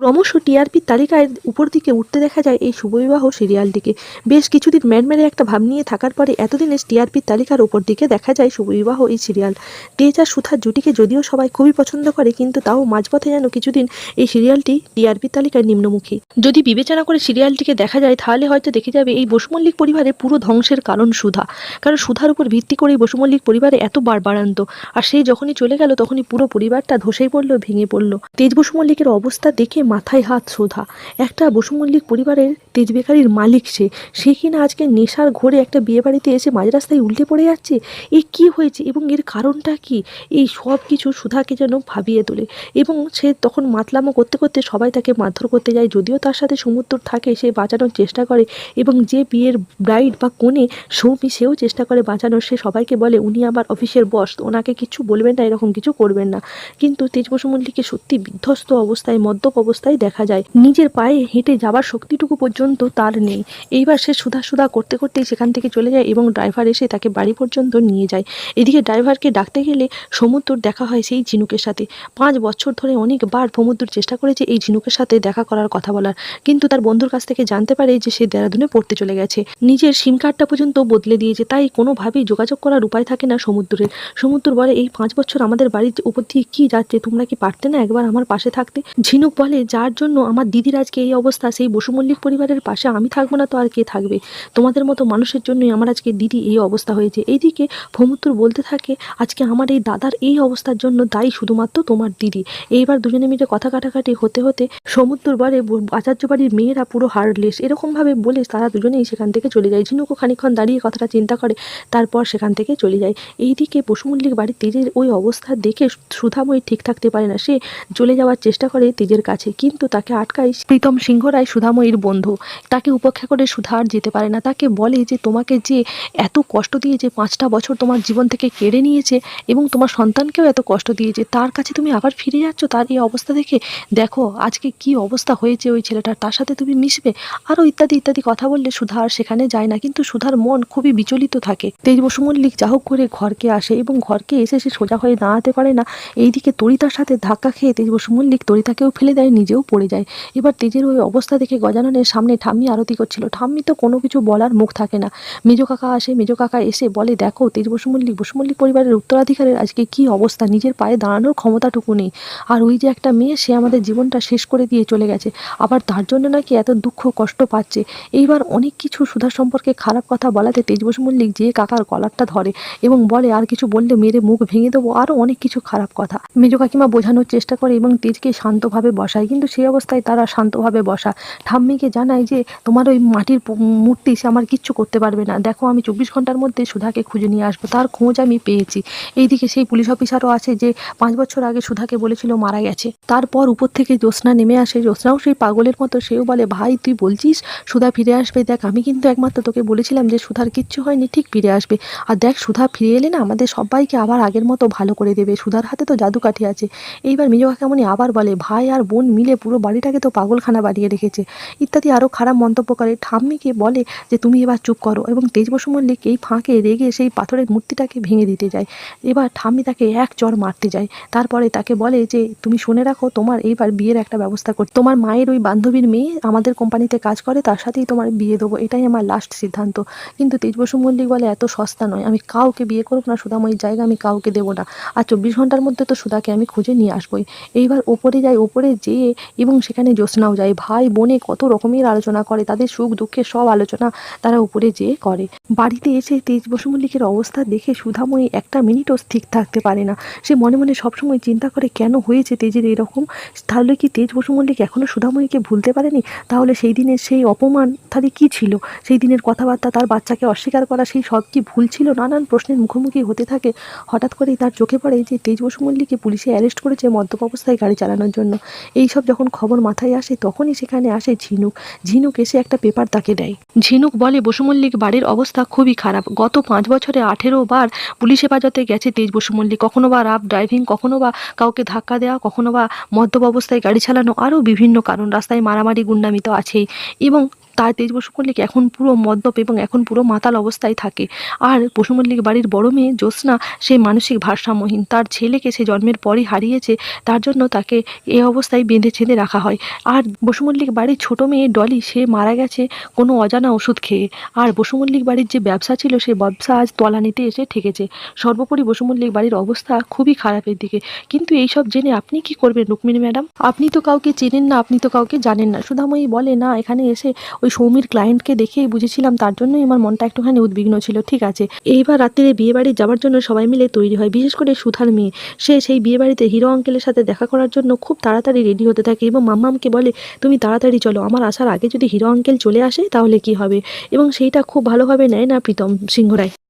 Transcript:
ক্রমশ টিআরপির তালিকায় উপর দিকে উঠতে দেখা যায় এই শুভবিবাহ সিরিয়ালটিকে। বেশ কিছুদিন ম্যানমেরে একটা ভাব নিয়ে থাকার পরে এতদিনে টিআরপির তালিকার উপর দিকে দেখা যায় শুভবিবাহ এই সিরিয়াল। তেজ আর সুথার জুটিকে যদিও সবাই খুবই পছন্দ করে, কিন্তু তাও মাঝপথে যেন কিছুদিন এই সিরিয়ালটি টিআরপির তালিকায় নিম্নমুখী। যদি বিবেচনা করে সিরিয়ালটিকে দেখা যায়, তাহলে হয়তো দেখে যাবে এই বসুমল্লিক পরিবারে পুরো ধ্বংসের কারণ সুধা। কারণ সুধার উপর ভিত্তি করেই বসুমল্লিক পরিবারে এত বাড়বাড়ান্ত আর সে যখনই চলে গেল, তখনই পুরো পরিবারটা ধসেই পড়ল, ভেঙে পড়ল। তেজ বসুমল্লিকের অবস্থা দেখে মাথায় হাত শোধা একটা বসুমল্লিক পরিবারের তেজ বেকারির মালিক সে। সে কিনা আজকে নেশার ঘোরে একটা বিয়ে বাড়িতে এসে মাঝ রাস্তায় উল্টে পড়ে যাচ্ছে? এ কি হয়েছে এবং এর কারণটা কি? এই সব কিছু সুধাকে যেন ভাবিয়ে তোলে। এবং সে তখন মাতলামো করতে করতে সবাই তাকে মারধর করতে যায়। যদিও তার সাথে সমুদ্র থাকে, সে বাঁচানোর চেষ্টা করে। এবং যে বিয়ের ব্রাইড বা কোণে সৌমি, সেও চেষ্টা করে বাঁচানোর। সে সবাইকে বলে, উনি আমার অফিসের বস, ওনাকে কিছু বলবেন না, এরকম কিছু করবেন না। কিন্তু তেজ বসু মল্লিককে সত্যি বিধ্বস্ত অবস্থায়, মদ্যপ অবস্থায় দেখা যায়। নিজের পায়ে হেঁটে যাওয়ার শক্তিটুকু পর্যন্ত তার নেই। এইবার সে সুধা সুধা করতে করতেই সেখান থেকে চলে যায় এবং ড্রাইভার এসে তাকে বাড়ি পর্যন্ত নিয়ে যায়। এদিকে ড্রাইভারকে ডাকতে গেলে সমুদ্রর দেখা হয় সেই ঝিনুকের সাথে। পাঁচ বছর ধরে অনেকবার সমুদ্র চেষ্টা করেছে এই ঝিনুকের সাথে দেখা করার কথা বলার। কিন্তু তার বন্ধুর কাছ থেকে জানতে পারে যে সে দেরাদুনে পড়তে চলে গেছে। নিজের সিম কার্ডটা পর্যন্ত বদলে দিয়েছে। তাই কোনোভাবেই যোগাযোগ করার উপায় থাকে না সমুদ্রের। সমুদ্র বলে, এই পাঁচ বছর আমাদের বাড়ির উপর দিয়ে কি যাচ্ছে? তোমরা কি পারতে না একবার আমার পাশে থাকতে? ঝিনুক বলে যার জন্য আমার দিদির আজকে এই অবস্থা, সেই বসুমল্লিক পরিবারের পাশে আমি থাকব না তো আর কে থাকবে? তোমাদের মতো মানুষের জন্যই আমার আজকে দিদি এই অবস্থা হয়েছে। এইদিকে ভমুত্তুর বলতে থাকে, আজকে আমার এই দাদার এই অবস্থার জন্য দায়ী শুধুমাত্র তোমার দিদি। এইবার দুজনে মিলে কথা কাটাকাটি হতে হতে সমুদ্র বারে আচার্য বাড়ির মেয়েরা পুরো হার্ডলেস এরকমভাবে বলে তারা দুজনেই সেখান থেকে চলে যায়। ঝিনুকও খানিক্ষণ দাঁড়িয়ে কথাটা চিন্তা করে, তারপর সেখান থেকে চলে যায়। এইদিকে পশুমল্লিক বাড়ির তেজের ওই অবস্থা দেখে সুধাময়ী ঠিক থাকতে পারে না। সে চলে যাওয়ার চেষ্টা করে তেজের কাছে। কিন্তু তাকে আটকায়। প্রীতম সিংহ রায় সুধাময়ীর বন্ধু। তাকে উপেক্ষা করে সুধা আর যেতে পারে না। তাকে বলে যে, তোমাকে যে এত কষ্ট দিয়েছে পাঁচটা বছর তোমার জীবন থেকে কেড়ে নিয়েছে এবং তোমার সন্তানকেও এত কষ্ট দিয়েছে, তার কাছে তুমি আবার ফিরে যাচ্ছ? তার এই অবস্থা দেখে দেখো, আজকে কি অবস্থা হয়েছে ওই ছেলেটার? তার সাথে তুমি মিশবে? আরও ইত্যাদি ইত্যাদি কথা বললে সুধা আর সেখানে যায় না। কিন্তু সুধার মন খুবই বিচলিত থাকে। তেজ বসু মল্লিক যা হোক করে ঘরকে আসে এবং ঘরকে এসে সে সোজা হয়ে দাঁড়াতে পারে না। এইদিকে তরিতার সাথে ধাক্কা খেয়ে তেজ বসু মল্লিক তরিতাকেও ফেলে দেয়। নিজেও পড়ে যায়। এবার তেজের ওই অবস্থা দেখে গজাননের সামনে ঠাম্মি আরতি করছিল। ঠাম্মি তো কোনো কিছু বলার মুখ থাকে না। মেজো কাকা আসে, মেজো কাকা এসে বলে, দেখো, তেজ বসু মল্লিক বসু মল্লিক পরিবারের উত্তরাধিকারের আজকে কি অবস্থা? নিজের পায়ে দাঁড়ানোর ক্ষমতাটুকু নেই। আর ওই যে একটা মেয়ে, সে আমাদের জীবনটা শেষ করে দিয়ে চলে গেছে। আবার তার জন্য নাকি এত দুঃখ, কষ্ট পাচ্ছে। এইবার অনেক কিছু সুধার সম্পর্কে খারাপ কথা বলাতে তেজ বসু মল্লিক যে কাকার গলারটা ধরে এবং বলে, আর কিছু বললে মেরে মুখ ভেঙে দেবো। আরও অনেক কিছু খারাপ কথা। মেজো কাকিমা বোঝানোর চেষ্টা করে এবং তেজকে শান্তভাবে বসায়। কিন্তু সেই অবস্থায় তারা শান্তভাবে বসা। ঠাম্মিকে জানায় যে, তোমার ওই মাটির মূর্তি সে আমার কিচ্ছু করতে পারবে না। দেখো, আমি চব্বিশ ঘণ্টার মধ্যে সুধাকে খুঁজে নিয়ে আসব। তার খোঁজ আমি পেয়েছি। এইদিকে সেই পুলিশ অফিসারও আছে যে, পাঁচ বছর আগে সুধাকে বলেছিল মারা গেছে। তারপর উপর থেকে জ্যোৎস্না নেমে আসে। জ্যোৎস্নাও সেই পাগলের মতো, সেও বলে, ভাই, তুই বলছিস সুধা ফিরে আসবে? দেখ, আমি কিন্তু একমাত্র তোকে বলেছিলাম যে, সুধার কিচ্ছু হয়নি, ঠিক ফিরে আসবে। আর দেখ, সুধা ফিরে এলে না, আমাদের সবাইকে আবার আগের মতো ভালো করে দেবে। সুধার হাতে তো জাদুকাঠি আছে। এইবার মেজো কাকামণি আবার বলে, ভাই আর বোন মিলে পুরো বাড়িটাকে তো পাগলখানা বানিয়ে রেখেছে। ইত্যাদি আরও খারাপ মন্তব্য করে। ঠাম্মিকে বলে যে, তুমি এবার চুপ করো এবং তেজ বসু মল্লিক এই ফাঁকে রেগে সেই পাথরের মূর্তিটাকে ভেঙে দিতে যায়। এবার ঠাম্মি তাকে এক চর মারতে যায়। তারপরে তাকে বলে যে, তুমি শুনে রাখো, তোমার এইবার বিয়ের একটা ব্যবস্থা করতে। তোমার মায়ের ওই বান্ধবীর মেয়ে আমাদের কোম্পানিতে কাজ করে, তার সাথেই তোমার বিয়ে দেবো। এটাই আমার লাস্ট সিদ্ধান্ত। কিন্তু তেজ বসু মল্লিক বলে, এত সস্তা নয়। আমি কাউকে বিয়ে করব না সুদাময়ীর জায়গা আমি কাউকে দেবো না। আর চব্বিশ ঘণ্টার মধ্যে তো সুদাকে আমি খুঁজে নিয়ে আসবোই। এইবার ওপরে যায়, ওপরে যেয়ে এবং সেখানে জ্যোৎস্নাও যায়। ভাই বোনে কত রকমের আলোচনা করে, তাদের সুখ দুঃখের সব আলোচনা তারা উপরে যেয়ে করে। বাড়িতে এসে তেজ বসু মল্লিকের অবস্থা দেখে সুধাময়ী একটা মিনিটও স্থির থাকতে পারে না। সে মনে মনে সবসময় চিন্তা করে, কেন হয়েছে তেজের এরকম? তাহলে কি তেজ বসু মল্লিক এখনও সুধাময়ীকে ভুলতে পারেনি? তাহলে সেই দিনের সেই অপমান তাহলে কী ছিল? সেই দিনের কথাবার্তা, তার বাচ্চাকে অস্বীকার করা, সেই সব কি ভুল ছিল? নানান প্রশ্নের মুখোমুখি হতে থাকে। হঠাৎ করেই তার চোখে পড়ে যে তেজ বসু মল্লিককে পুলিশে অ্যারেস্ট করেছে মদ্যপ অবস্থায় গাড়ি চালানোর জন্য। এই সব যখন খবর মাথায় আসে, তখনই সেখানে আসে ঝিনুক। ঝিনুক এসে একটা পেপার তাকে দেয়। ঝিনুক বলে, বসুমল্লিক, বাড়ির অবস্থা খুবই খারাপ। গত পাঁচ বছরে আঠেরো বার পুলিশ হেফাজতে গেছে তেজ বসুমল্লিক। কখনো বা রাফ ড্রাইভিং, কখনো বা কাউকে ধাক্কা দেওয়া, কখনো বা মদ্যপ অবস্থায় গাড়ি চালানো, আরও বিভিন্ন কারণ। রাস্তায় মারামারি গুন্ডামি তো আছেই। এবং তার তেজ বসু মল্লিক এখন পুরো মদ্যপ এবং এখন পুরো মাতাল অবস্থায় থাকে। আর বসু মল্লিক বাড়ির বড় মেয়ে জ্যোৎস্না, সে মানসিক ভারসাম্যহীন। তার ছেলেকে সে জন্মের পরই হারিয়েছে। তার জন্য তাকে এই অবস্থায় বেঁধে ছেঁধে রাখা হয়। আর বসুমল্লিক বাড়ির ছোট মেয়ে ডলি, সে মারা গেছে কোনো অজানা ওষুধ খেয়ে। আর বসুমল্লিক বাড়ির যে ব্যবসা ছিল, সে ব্যবসা আজ তলানিতে এসে ঠেকেছে। সর্বোপরি বসুমল্লিক বাড়ির অবস্থা খুবই খারাপের দিকে। কিন্তু এই সব জেনে আপনি কি করবেন, রুক্মিণী ম্যাডাম? আপনি তো কাউকে চেনেন না, আপনি তো কাউকে জানেন না। সুধাময়ী বলে, না, এখানে এসে ওই সৌমির ক্লায়েন্টকে দেখেই বুঝেছিলাম, তার জন্যই আমার মনটা একটুখানি উদ্বিগ্ন ছিল। ঠিক আছে। এইবার রাত্রিরে বিয়ে বাড়ি যাওয়ার জন্য সবাই মিলে তৈরি হয়, বিশেষ করে সুধার মেয়ে। সে সেই বিয়ে বাড়িতে হিরো আঙ্কেলের সাথে দেখা করার জন্য খুব তাড়াতাড়ি রেডি হতে থাকে এবং মাম্মামকে বলে, তুমি তাড়াতাড়ি চলো, আমার আসার আগে যদি হিরো আঙ্কেল চলে আসে তাহলে কি হবে? এবং সেইটা খুব ভালোভাবে নেয় না প্রীতম সিংহ রায়